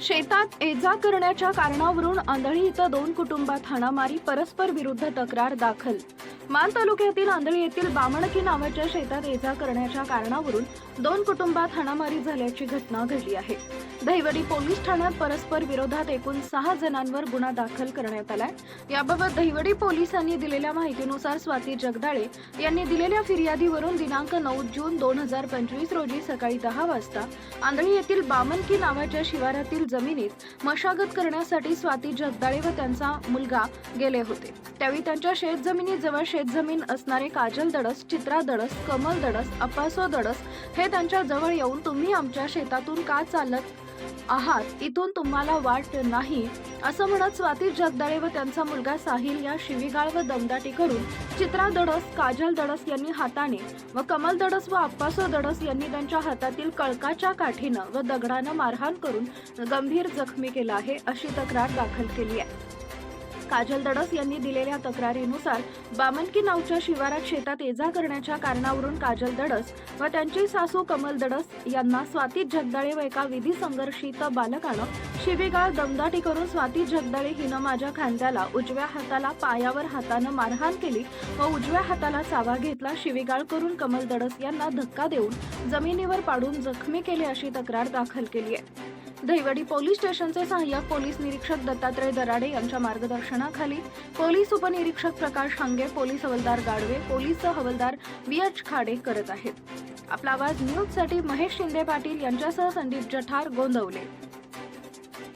शेतात एजा करण्याच्या कारणावरून आंधळी इथं दोन कुटुंबात हाणामारी परस्पर विरुद्ध तक्रार दाखल मान तालुक्यातील आंधळी येथील बामणकी नावाच्या शेतात येजा करण्याच्या कारणावरून दोन कुटुंबात हाणामारी झाल्याची घटना घडली आहे. दहिवडी पोलीस ठाण्यात परस्पर विरोधात एकूण सहा जणांवर गुन्हा दाखल करण्यात आलाय. याबाबत दहिवडी पोलिसांनी दिलेल्या माहितीनुसार स्वाती जगदाळे यांनी दिलेल्या फिर्यादीवरून दिनांक नऊ जून दोन हजार पंचवीस रोजी सकाळी दहा वाजता आंधळी येथील बामनकी नावाच्या शिवारातील जमिनीत मशागत करण्यासाठी स्वाती जगदाळे व त्यांचा मुलगा गेले होते. त्यावेळी त्यांच्या शेत शेतजमिनीजवळ शेतजमीन असणारे काजल दडस चित्रा दडस कमल दडस अपासो दडस हे त्यांच्या जवळ येऊन तुम्ही आमच्या शेतातून का चालत आहात? इथून तुम्हाला वाट नाही. असं म्हणत स्वाती जगदाळे व त्यांचा मुलगा साहिल या शिवीगाळ व दमदाटी करून चित्रा दडस काजल दडस यांनी हाताने व कमल दडस व अप्पासो दडस यांनी त्यांच्या हातातील कळकाच्या काठीनं व दगडानं मारहाण करून गंभीर जखमी केला आहे अशी तक्रार दाखल केली आहे. काजल दडस यांनी दिलेल्या तक्रारीनुसार बामनकी नावच्या शिवारात शेतात एजा करण्याच्या कारणावरून काजल दडस व त्यांची सासू कमल दडस यांना स्वाती जगदाळे व एका विधी संघर्षित बालकानं शिवीगाळ दमदाटी करून स्वाती जगदाळे हिनं माझ्या खांद्याला उजव्या हाताला पायावर हातानं मारहाण केली व उजव्या हाताला चावा घेतला शिवीगाळ करून कमल दडस यांना धक्का देऊन जमिनीवर पाडून जखमी केले अशी तक्रार दाखल केली आहे. दहिवडी पोलीस स्टेशनचे सहाय्यक पोलीस निरीक्षक दत्तात्रय दराडे यांच्या मार्गदर्शनाखाली पोलीस उपनिरीक्षक प्रकाश हांगे पोलीस हवलदार गाडवे पोलीस हवलदार बी एच खाडे करत आहेत. आपला आवाज न्यूजसाठी महेश शिंदे पाटील यांच्यासह संदीप जठार गोंदवले.